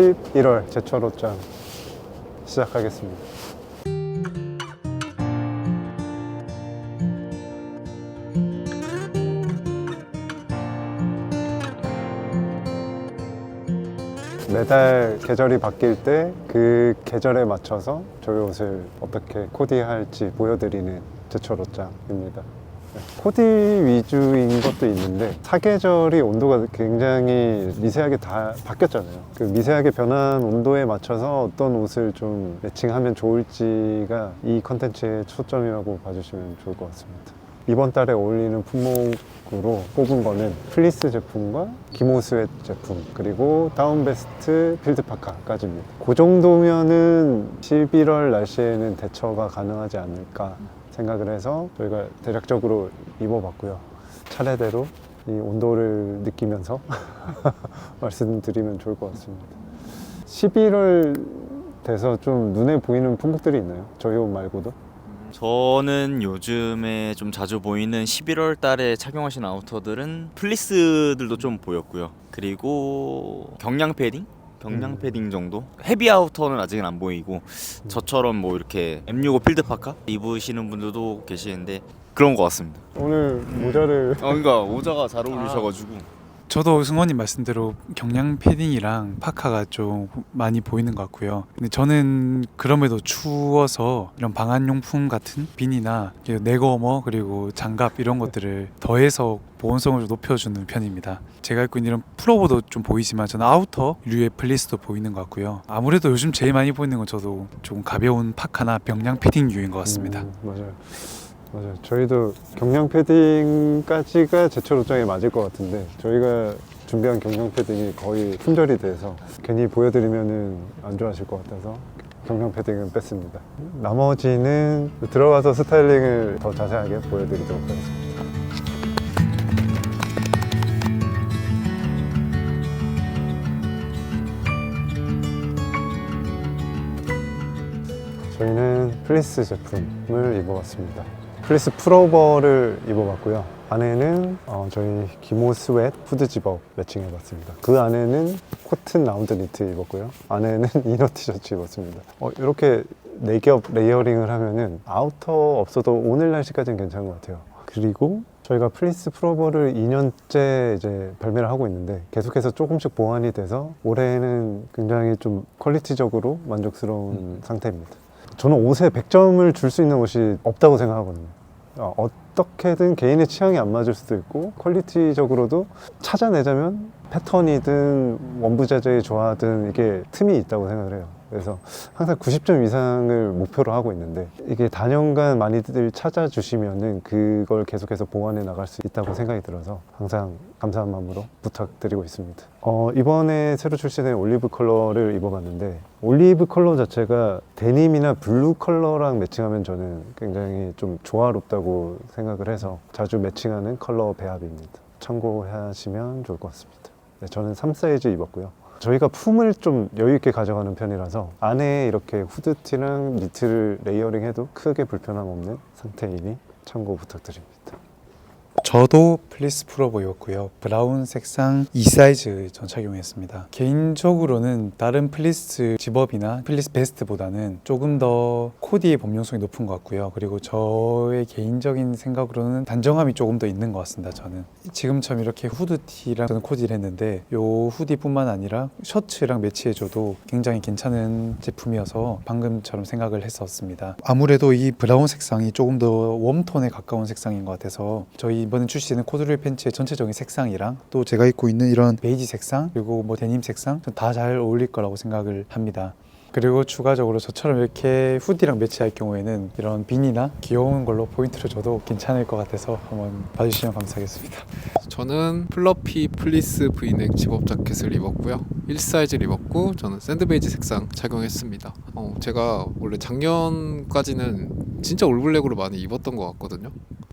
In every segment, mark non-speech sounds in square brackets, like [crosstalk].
11월 제철 옷장 시작하겠습니다. 매달 계절이 바뀔 때 그 계절에 맞춰서 저희 옷을 어떻게 코디할지 보여드리는 제철 옷장입니다. 네, 코디 위주인 것도 있는데 사계절이 온도가 굉장히 미세하게 다 바뀌었잖아요. 그 미세하게 변한 온도에 맞춰서 어떤 옷을 좀 매칭하면 좋을지가 이 컨텐츠의 초점이라고 봐주시면 좋을 것 같습니다. 이번 달에 어울리는 품목 으로 뽑은 거는 플리스 제품과 기모 스웨트 제품 그리고 다운베스트 필드 파카까지입니다. 그 정도면은 11월 날씨에는 대처가 가능하지 않을까 생각을 해서 저희가 대략적으로 입어봤고요. 차례대로 이 온도를 느끼면서 [laughs] 말씀드리면 좋을 것 같습니다. 11월 돼서 좀 눈에 보이는 품목들이 있나요? 저희 옷 말고도? 저는 요즘에 좀 자주 보이는 11월 달에 착용하신 아우터들은 플리스들도 좀 보였고요. 그리고 경량 패딩? 경량 음. 패딩 정도? 헤비 아우터는 아직은 안 보이고 저처럼 뭐 이렇게 M65 필드 파카 입으시는 분들도 계시는데 그런 것 같습니다. 오늘 모자를 어, 그러니까 모자가 잘 어울리셔가지고 저도 승원님 말씀대로 경량 패딩이랑 파카가 좀 많이 보이는 것 같고요. 근데 저는 그럼에도 추워서 이런 방한용품 같은 비니나 네거머 그리고 장갑 이런 것들을 더해서 보온성을 좀 높여주는 편입니다. 제가 입고 있는 이런 풀오버도 좀 보이지만 저는 아우터류의 플리스도 보이는 것 같고요. 아무래도 요즘 제일 많이 보이는 건 저도 조금 가벼운 파카나 병량 패딩류인 것 같습니다. 음, 맞아요. 맞아요. 저희도 경량 패딩까지가 제철 옷장에 맞을 것 같은데 저희가 준비한 경량 패딩이 거의 품절이 돼서 괜히 보여드리면은 안 좋아하실 것 같아서 경량 패딩은 뺐습니다. 나머지는 들어가서 스타일링을 더 자세하게 보여드리도록 하겠습니다. 저희는 플리스 제품을 입어봤습니다. 플리스 풀오버를 입어봤고요. 안에는 어, 저희 기모 스웨트 후드 집업 매칭해봤습니다. 그 안에는 코튼 라운드 니트 입었고요. 안에는 [laughs] 이너 티셔츠 입었습니다. 어, 이렇게 네 겹 레이어링을 하면은 아우터 없어도 오늘 날씨까지는 괜찮은 것 같아요. 그리고 저희가 플리스 풀오버를 2년째 이제 발매를 하고 있는데 계속해서 조금씩 보완이 돼서 올해는 굉장히 좀 퀄리티적으로 만족스러운 상태입니다. 저는 옷에 100점을 줄 수 있는 옷이 없다고 생각하거든요. 어, 어떻게든 개인의 취향이 안 맞을 수도 있고 퀄리티적으로도 찾아내자면 패턴이든 원부 자재의 조화든 이게 틈이 있다고 생각을 해요. 그래서 항상 90점 이상을 목표로 하고 있는데 이게 단연간 많이들 찾아주시면은 그걸 계속해서 보완해 나갈 수 있다고 생각이 들어서 항상 감사한 마음으로 부탁드리고 있습니다. 어, 이번에 새로 출시된 올리브 컬러를 입어봤는데 올리브 컬러 자체가 데님이나 블루 컬러랑 매칭하면 저는 굉장히 좀 조화롭다고 생각을 해서 자주 매칭하는 컬러 배합입니다. 참고하시면 좋을 것 같습니다. 네, 저는 3 사이즈 입었고요. 저희가 품을 좀 여유 있게 가져가는 편이라서 안에 이렇게 후드티랑 니트를 레이어링 해도 크게 불편함 없는 상태이니 참고 부탁드립니다. 저도 플리스 풀어 보였고요. 브라운 색상 2 사이즈 전 착용했습니다. 개인적으로는 다른 플리스 집업이나 플리스 베스트보다는 조금 더 코디의 범용성이 높은 것 같고요. 그리고 저의 개인적인 생각으로는 단정함이 조금 더 있는 것 같습니다. 저는 지금처럼 이렇게 후드티랑 저는 코디를 했는데 요 후디뿐만 아니라 셔츠랑 매치해줘도 굉장히 괜찮은 제품이어서 방금처럼 생각을 했었습니다. 아무래도 이 브라운 색상이 조금 더 웜톤에 가까운 색상인 것 같아서 저희 이번에 출시되는 코드로이 팬츠의 전체적인 색상이랑 또 제가 입고 있는 이런 베이지 색상 그리고 뭐 데님 색상 다 잘 어울릴 거라고 생각을 합니다. 그리고 추가적으로 저처럼 이렇게 후디랑 매치할 경우에는 이런 비니나 귀여운 걸로 포인트를 줘도 괜찮을 것 같아서 한번 봐주시면 감사하겠습니다. 저는 플러피 플리스 브이넥 집업 자켓을 입었고요. 1 사이즈를 입었고 저는 샌드베이지 색상 착용했습니다. 어, 제가 원래 작년까지는 진짜 올블랙으로 많이 입었던 것 같거든요.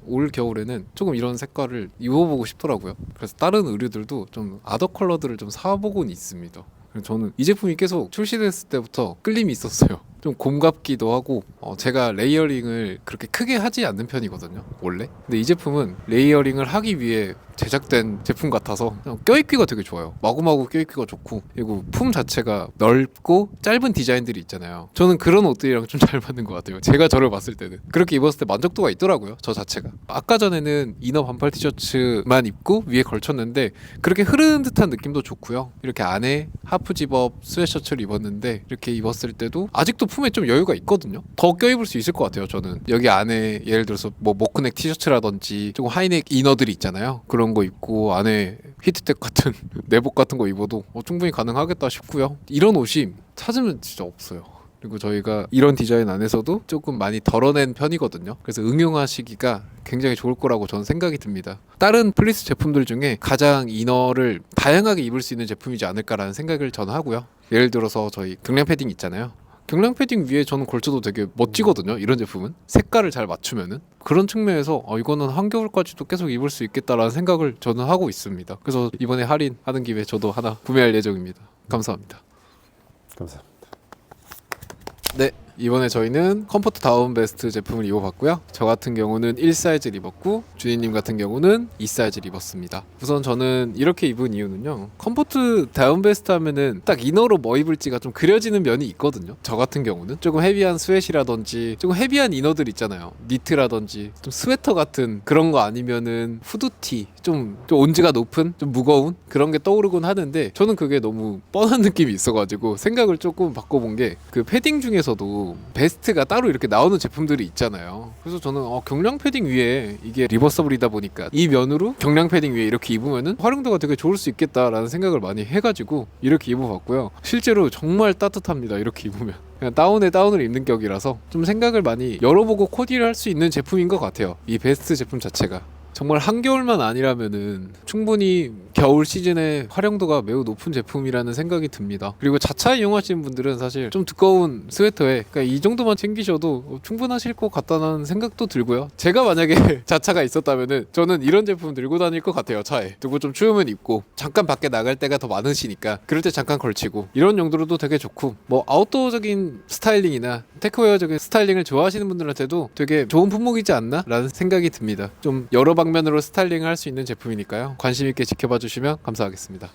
올 겨울에는 조금 이런 색깔을 입어보고 싶더라고요. 그래서 다른 의류들도 좀 아더 컬러들을 좀 사보곤 있습니다. 저는 이 제품이 계속 출시됐을 때부터 끌림이 있었어요. 좀좀 곰갑기도 하고 어, 제가 레이어링을 그렇게 크게 하지 않는 편이거든요 원래. 근데 이 제품은 레이어링을 하기 위해 제작된 제품 같아서 껴입기가 되게 좋아요. 마구마구 껴입기가 좋고 그리고 품 자체가 넓고 짧은 디자인들이 있잖아요. 저는 그런 옷들이랑 좀 잘 맞는 것 같아요 제가 저를 봤을 때는. 그렇게 입었을 때 만족도가 있더라고요 저 자체가. 아까 전에는 이너 반팔 티셔츠만 입고 위에 걸쳤는데 그렇게 흐르는 듯한 느낌도 좋고요. 이렇게 안에 하프 집업 스웨셔츠를 입었는데 이렇게 입었을 때도 아직도 품에 좀 여유가 있거든요. 더 껴입을 수 있을 것 같아요. 저는 여기 안에 예를 들어서 뭐 모크넥 티셔츠라든지 조금 하이넥 이너들이 있잖아요. 그런 거 입고 안에 히트텍 같은 [laughs] 내복 같은 거 입어도 어, 충분히 가능하겠다 싶고요. 이런 옷이 찾으면 진짜 없어요. 그리고 저희가 이런 디자인 안에서도 조금 많이 덜어낸 편이거든요. 그래서 응용하시기가 굉장히 좋을 거라고 저는 생각이 듭니다. 다른 플리스 제품들 중에 가장 이너를 다양하게 입을 수 있는 제품이지 않을까라는 생각을 저는 하고요. 예를 들어서 저희 경량 패딩 있잖아요. 경량 패딩 위에 저는 걸쳐도 되게 멋지거든요. 이런 제품은 색깔을 잘 맞추면은 그런 측면에서 어, 이거는 한겨울까지도 계속 입을 수 있겠다라는 생각을 저는 하고 있습니다. 그래서 이번에 할인하는 김에 저도 하나 구매할 예정입니다. 감사합니다. 감사합니다. 네 이번에 저희는 컴포트 다운 베스트 제품을 입어봤고요. 저 같은 경우는 1 사이즈를 입었고 준이님 같은 경우는 2 사이즈를 입었습니다. 우선 저는 이렇게 입은 이유는요. 컴포트 다운 베스트 하면은 딱 이너로 뭐 입을지가 좀 그려지는 면이 있거든요. 저 같은 경우는 조금 헤비한 스웨시라든지 조금 헤비한 이너들 있잖아요. 니트라든지 좀 스웨터 같은 그런 거 아니면은 후드티 좀, 좀 온지가 높은 좀 무거운 그런 게 떠오르곤 하는데 저는 그게 너무 뻔한 느낌이 있어가지고 생각을 조금 바꿔본 게 그 패딩 중에서도 베스트가 따로 이렇게 나오는 제품들이 있잖아요. 그래서 저는 어, 경량 패딩 위에 이게 리버서블이다 보니까 이 면으로 경량 패딩 위에 이렇게 입으면은 활용도가 되게 좋을 수 있겠다라는 생각을 많이 해가지고 이렇게 입어봤고요. 실제로 정말 따뜻합니다. 이렇게 입으면. 그냥 다운에 다운을 입는 격이라서 좀 생각을 많이 열어보고 코디를 할 수 있는 제품인 것 같아요. 이 베스트 제품 자체가. 정말 한겨울만 아니라면은 충분히 겨울 시즌에 활용도가 매우 높은 제품이라는 생각이 듭니다. 그리고 자차 이용하시는 분들은 사실 좀 두꺼운 스웨터에 그러니까 이 정도만 챙기셔도 충분하실 것 같다는 생각도 들고요. 제가 만약에 [laughs] 자차가 있었다면은 저는 이런 제품 들고 다닐 것 같아요. 차에 두고 좀 추우면 입고 잠깐 밖에 나갈 때가 더 많으시니까 그럴 때 잠깐 걸치고 이런 용도로도 되게 좋고 뭐 아웃도어적인 스타일링이나 테크웨어적인 스타일링을 좋아하시는 분들한테도 되게 좋은 품목이지 않나라는 생각이 듭니다. 좀 여러 방 면으로 스타일링을 할 수 있는 제품이니까요. 관심 있게 지켜봐 주시면 감사하겠습니다.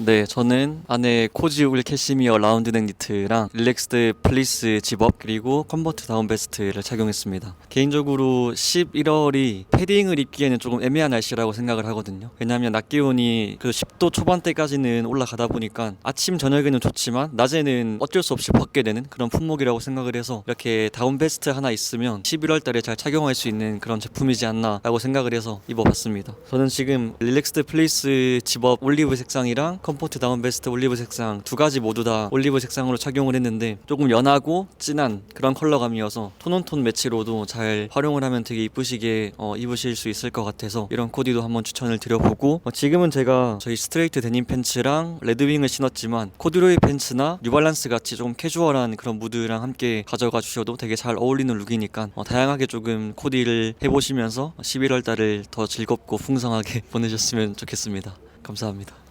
네, 저는 안에 코지울 캐시미어 라운드넥 니트랑 릴렉스드 플리스 집업 그리고 컨버트 다운 베스트를 착용했습니다. 개인적으로 11월이 패딩을 입기에는 조금 애매한 날씨라고 생각을 하거든요. 왜냐하면 낮 기온이 그 10도 초반대까지는 올라가다 보니까 아침 저녁에는 좋지만 낮에는 어쩔 수 없이 벗게 되는 그런 품목이라고 생각을 해서 이렇게 다운 베스트 하나 있으면 11월 달에 잘 착용할 수 있는 그런 제품이지 않나라고 생각을 해서 입어봤습니다. 저는 지금 릴렉스드 플리스 집업 올리브 색상이랑 컴포트 다운 베스트 올리브 색상 두 가지 모두 다 올리브 색상으로 착용을 했는데 조금 연하고 진한 그런 컬러감이어서 톤온톤 매치로도 잘 활용을 하면 되게 이쁘시게 어, 입으실 수 있을 것 같아서 이런 코디도 한번 추천을 드려보고 어, 지금은 제가 저희 스트레이트 데님 팬츠랑 레드윙을 신었지만 코듀로이 팬츠나 뉴발란스 같이 조금 캐주얼한 그런 무드랑 함께 가져가 주셔도 되게 잘 어울리는 룩이니까 어, 다양하게 조금 코디를 해보시면서 11월 달을 더 즐겁고 풍성하게 [laughs] 보내셨으면 좋겠습니다. 감사합니다.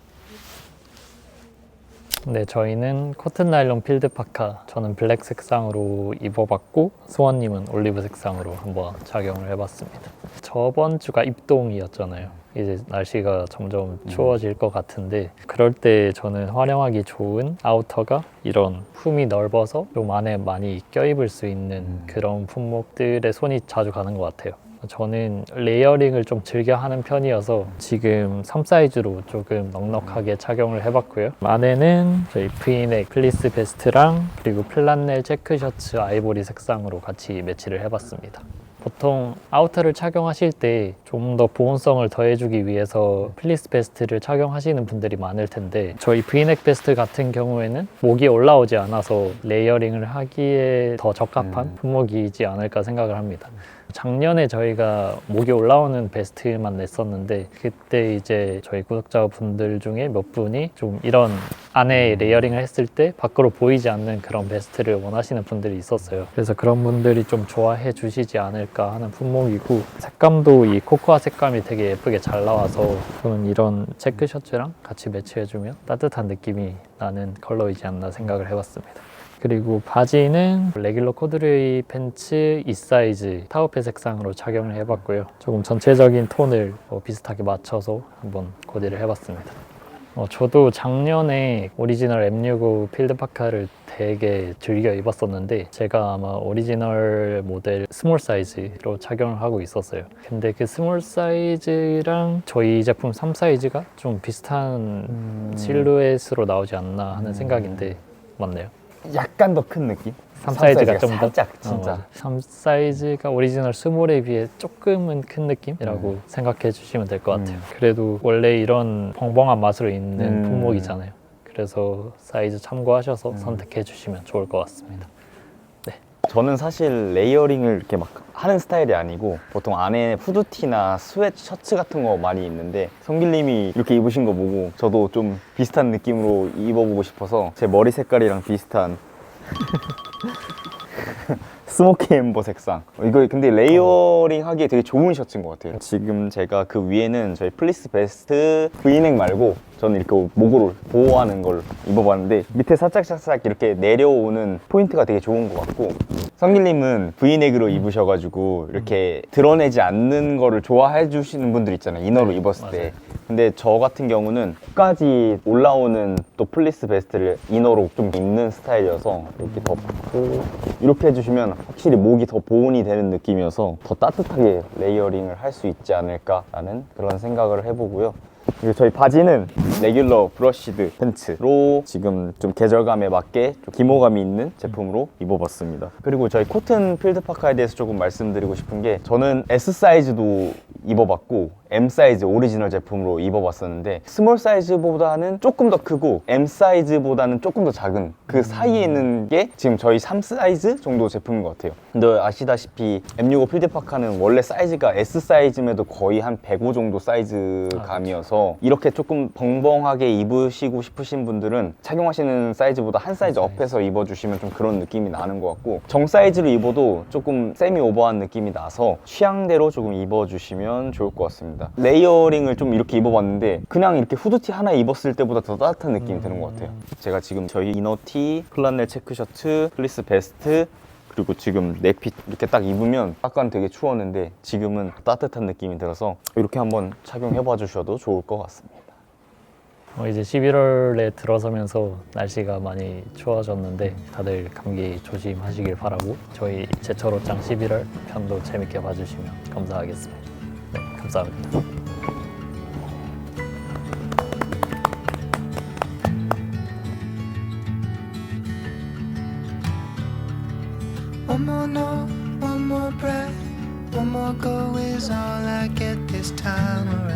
네, 저희는 코튼 나일론 필드 파카 저는 블랙 색상으로 입어봤고 수원님은 올리브 색상으로 한번 착용을 해봤습니다. 저번 주가 입동이었잖아요. 이제 날씨가 점점 추워질 것 같은데 그럴 때 저는 활용하기 좋은 아우터가 이런 품이 넓어서 좀 안에 많이 껴입을 수 있는 그런 품목들에 손이 자주 가는 것 같아요. 저는 레이어링을 좀 즐겨 하는 편이어서 지금 3 사이즈로 조금 넉넉하게 착용을 해봤고요. 안에는 저희 브이넥 플리스 베스트랑 그리고 플란넬 체크 셔츠 아이보리 색상으로 같이 매치를 해봤습니다. 보통 아우터를 착용하실 때 좀 더 보온성을 더해주기 위해서 플리스 베스트를 착용하시는 분들이 많을 텐데 저희 브이넥 베스트 같은 경우에는 목이 올라오지 않아서 레이어링을 하기에 더 적합한 품목이지 않을까 생각을 합니다. 작년에 저희가 목이 올라오는 베스트만 냈었는데 그때 이제 저희 구독자분들 중에 몇 분이 좀 이런 안에 레이어링을 했을 때 밖으로 보이지 않는 그런 베스트를 원하시는 분들이 있었어요. 그래서 그런 분들이 좀 좋아해 주시지 않을까 하는 품목이고 색감도 이 코코아 색감이 되게 예쁘게 잘 나와서 저는 이런 체크 셔츠랑 같이 매치해주면 따뜻한 느낌이 나는 컬러이지 않나 생각을 해봤습니다. 그리고 바지는 레귤러 코드레이 팬츠 이 사이즈 타우페 색상으로 착용을 해봤고요. 조금 전체적인 톤을 어, 비슷하게 맞춰서 한번 코디를 해봤습니다. 어, 저도 작년에 오리지널 M65 필드 파카를 되게 즐겨 입었었는데 제가 아마 오리지널 모델 스몰 사이즈로 착용을 하고 있었어요. 근데 그 스몰 사이즈랑 저희 제품 3 사이즈가 좀 비슷한 실루엣으로 나오지 않나 하는 생각인데 맞나요? 약간 더 큰 느낌? 3 사이즈가 좀 더? 살짝 진짜 3 사이즈가 오리지널 스몰에 비해 조금은 큰 느낌이라고 생각해 주시면 될 것 같아요. 음. 그래도 원래 이런 벙벙한 맛으로 있는 음. 품목이잖아요. 그래서 사이즈 참고하셔서 음. 선택해 주시면 좋을 것 같습니다. 저는 사실 레이어링을 이렇게 막 하는 스타일이 아니고 보통 안에 후드티나 스웨트 셔츠 같은 거 많이 입는데 성길님이 이렇게 입으신 거 보고 저도 좀 비슷한 느낌으로 입어보고 싶어서 제 머리 색깔이랑 비슷한 [laughs] 스모키 엠버 색상. 이거 근데 레이어링 하기에 되게 좋은 셔츠인 것 같아요. 지금 제가 그 위에는 저희 플리스 베스트 브이넥 말고 저는 이렇게 목을 보호하는 걸 입어봤는데 밑에 살짝살짝 이렇게 내려오는 포인트가 되게 좋은 것 같고 성길님은 브이넥으로 입으셔가지고 이렇게 드러내지 않는 거를 좋아해 주시는 분들 있잖아요 이너로 입었을 때. 근데 저 같은 경우는 끝까지 올라오는 또 플리스 베스트를 이너로 좀 입는 스타일이어서 이렇게 덮고 이렇게 해주시면 확실히 목이 더 보온이 되는 느낌이어서 더 따뜻하게 레이어링을 할 수 있지 않을까라는 그런 생각을 해보고요. 그리고 저희 바지는 레귤러 브러쉬드 팬츠로 지금 좀 계절감에 맞게 좀 기모감이 있는 제품으로 입어봤습니다. 그리고 저희 코튼 필드 파카에 대해서 조금 말씀드리고 싶은 게 저는 S 사이즈도 입어봤고 M 사이즈 오리지널 제품으로 입어봤었는데 스몰 사이즈보다는 조금 더 크고 M 사이즈보다는 조금 더 작은 그 사이에 있는 게 지금 저희 3 사이즈 정도 제품인 것 같아요. 근데 아시다시피 M65 필드 파카는 원래 사이즈가 S 사이즈임에도 거의 한 105 정도 사이즈 감이어서 이렇게 조금 벙벙하게 입으시고 싶으신 분들은 착용하시는 사이즈보다 한 사이즈 업해서 입어주시면 좀 그런 느낌이 나는 것 같고 정 사이즈로 입어도 조금 세미 오버한 느낌이 나서 취향대로 조금 입어주시면 좋을 것 같습니다. 레이어링을 좀 이렇게 입어봤는데 그냥 이렇게 후드티 하나 입었을 때보다 더 따뜻한 느낌이 드는 것 같아요. 제가 지금 저희 이너티, 플란넬 체크 셔츠, 플리스 베스트 그리고 지금 넥핏 이렇게 딱 입으면 아까는 되게 추웠는데 지금은 따뜻한 느낌이 들어서 이렇게 한번 착용해 봐 주셔도 좋을 것 같습니다. 어, 이제 11월에 들어서면서 날씨가 많이 추워졌는데 다들 감기 조심하시길 바라고 저희 제철 옷장 11월 편도 재밌게 봐주시면 감사하겠습니다. 네, 감사합니다. One more note, one more breath, one more go is all I get this time around.